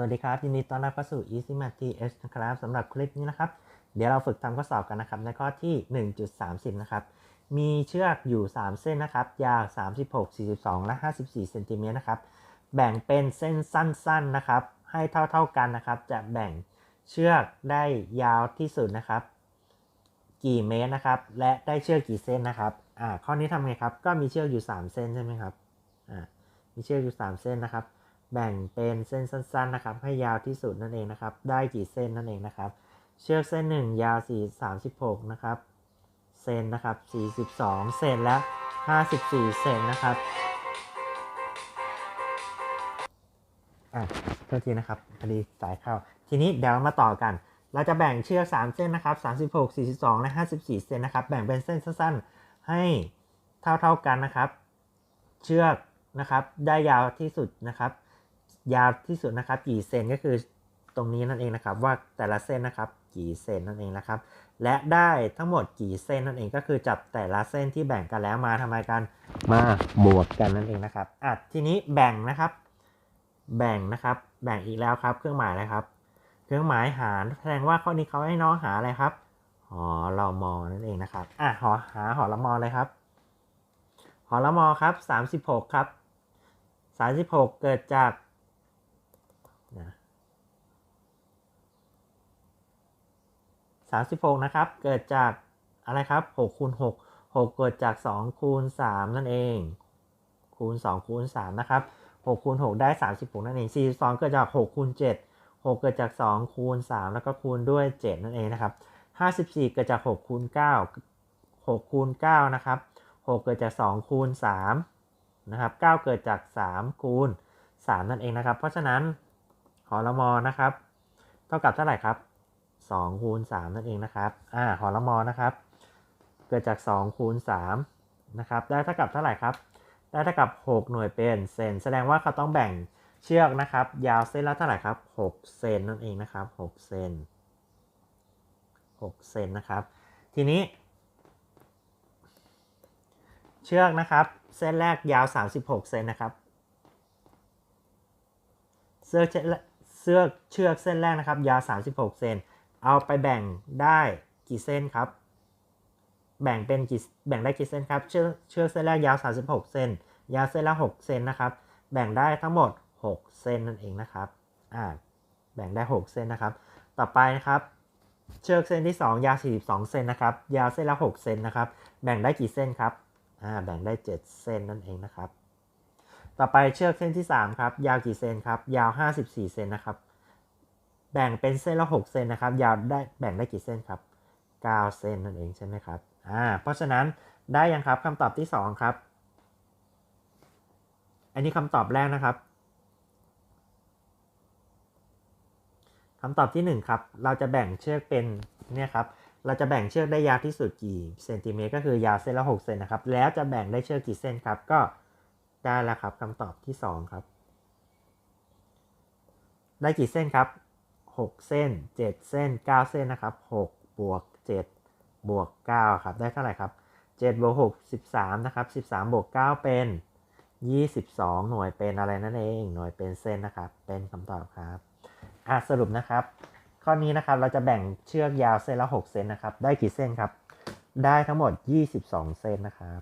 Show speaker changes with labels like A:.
A: สวัสดีครับ ยินดีต้อนรับเข้าสู่ Easy Math TH นะครับสำหรับคลิปนี้นะครับ เดี๋ยวเราฝึกทำข้อสอบกันนะครับ ในข้อที่ 1.30 นะครับ มีเชือกอยู่ 3 เส้นนะครับ ยาว 36 42 และ 54 เซนติเมตรนะครับ แบ่งเป็นเส้นสั้นๆนะครับ ให้เท่าๆกันนะครับ จะแบ่งเชือกได้ยาวที่สุดนะครับ กี่เมตรนะครับ และได้เชือกกี่เส้นนะครับ อ่า ข้อนี้ทำไงครับ ก็มีเชือกอยู่ 3 เส้นใช่ไหมครับ อ่า มีเชือกอยู่ 3 เส้นนะครับ แบ่งเป็นเส้นสั้นๆนะครับ ให้ยาวที่สุดนั่นเองนะครับ ได้กี่เส้นนั่นเองนะครับ เชือกเส้น1ยาว4 36นะครับเซนนะครับ42เซนและ54เซนนะครับอะโทษทีนะครับพอดีสายเข้า ทีนี้เดี๋ยวมาต่อกัน เราจะแบ่งเชือก 3 เส้นนะครับ36 42 และ 54 เซนนะครับ แบ่งเป็นเส้นสั้นๆ ให้เท่าๆกันนะครับ เชือกนะครับ ได้ยาวที่สุดนะครับ ยาวที่สุดนะครับกี่เซนก็คือตรงนี้นั่นเองนะครับ ว่าแต่ละเส้นนะครับกี่เซนนั่นเองนะครับ และได้ทั้งหมดกี่เส้นนั่นเองก็คือจับแต่ละเส้นที่แบ่งกันแล้วมาทำไมกันมาบวกกันนั่นเองนะครับอะทีนี้แบ่งนะครับ แบ่งนะครับ แบ่งอีกแล้วครับ เครื่องหมายอะไรครับ เครื่องหมายหารแสดงว่าข้อนี้เขาให้น้องหาอะไรครับหอรอมอนั่นเองนะครับอะหอหาหอรอมอเลยครับหอรมอครับ36ครับ36 เกิดจากนะ 36 นะครับ เกิดจากอะไรครับ6คูณ6 6 เกิดจาก 2 คูณ 3 นั่นเอง คูณ 2 คูณ 3 นะครับ 6 คูณ 6 ได้ 36 นั่นเอง 42 เกิดจาก 6 คูณ 7 6 เกิดจาก 2 คูณ 3 แล้วก็คูณด้วย 7 นั่นเองนะครับ 54 เกิดจาก 6 คูณ 9 6 คูณ 9 นะครับ 6 เกิดจาก 2 คูณ 3 นะครับ 9 เกิดจาก 3 คูณ 3 นั่นเองนะครับ เพราะฉะนั้นหอละมอนะครับ เท่ากับเท่าไหร่ครับ 2คูณ3นั่นเองนะครับ อ่าหอละมอนะครับ เกิดจาก 2คูณ3นะครับ ได้เท่ากับเท่าไหร่ครับ ได้เท่ากับ 6 หน่วยเป็นเซน แสดงว่าเขาต้องแบ่งเชือกนะครับ ยาวเส้นละเท่าไหร่ครับ 6 เซนนั่นเองนะครับ 6 เซน 6 เซนนะครับ ทีนี้ เชือกนะครับ เส้นแรกยาว 36 เซนนะครับ เสื้อเสื้อเชือกเส้นแรกนะครับ ยาว 36 เซน เอาไปแบ่งได้กี่เส้นครับ แบ่งเป็นกี่แบ่งได้กี่เส้นครับ เชือกเชือกเส้นแรกยาว 36เซนยาวเส้นละ 6เซนนะครับ แบ่งได้ทั้งหมด 6เซนนั่นเองนะครับอ่าแบ่งได้ 6เซนนะครับ ต่อไปนะครับ เชือกเส้นที่ 2 ยาว 42เซนนะครับ ยาวเส้นละ 6เซนนะครับ แบ่งได้กี่เส้นครับอ่าแบ่งได้ 7 เส้นนั่นเองนะครับ ต่อไปเชือกเส้นที่ 3 ครับ ยาวกี่เซนครับ ยาว 54เซนนะครับ แบ่งเป็นเส้นละ 6 เซนนะครับ ยาวได้แบ่งได้กี่เส้นครับ 9เส้นนั่นเองใช่ไหมครับ อ่า เพราะฉะนั้นได้ยังครับคำตอบที่ 2 ครับ อันนี้คำตอบแรกนะครับคำตอบที่ 1 ครับ เราจะแบ่งเชือกเป็นเนี่ยครับ เราจะแบ่งเชือกได้ยาวที่สุดกี่เซนติเมตรก็คือยาวเส้นละ 6 เซนนะครับ แล้วจะแบ่งได้เชือกกี่เส้นครับ ก็ได้แล้วครับคำตอบที่ 2 ครับ ได้กี่เส้นครับ 6 เส้น 7 เส้น 9 เส้นนะครับ6บวก7บวก9ครับ ได้เท่าไหร่ครับ7บวก6 13นะครับ13บวก9เป็น 22 หน่วยเป็นอะไรนั่นเอง หน่วยเป็นเส้นนะครับ เป็นคำตอบครับอะสรุปนะครับ ข้อนี้นะครับเราจะแบ่งเชือกยาวเส้นละ 6เซนนะครับ ได้กี่เส้นครับ ได้ทั้งหมด 22 เส้นนะครับ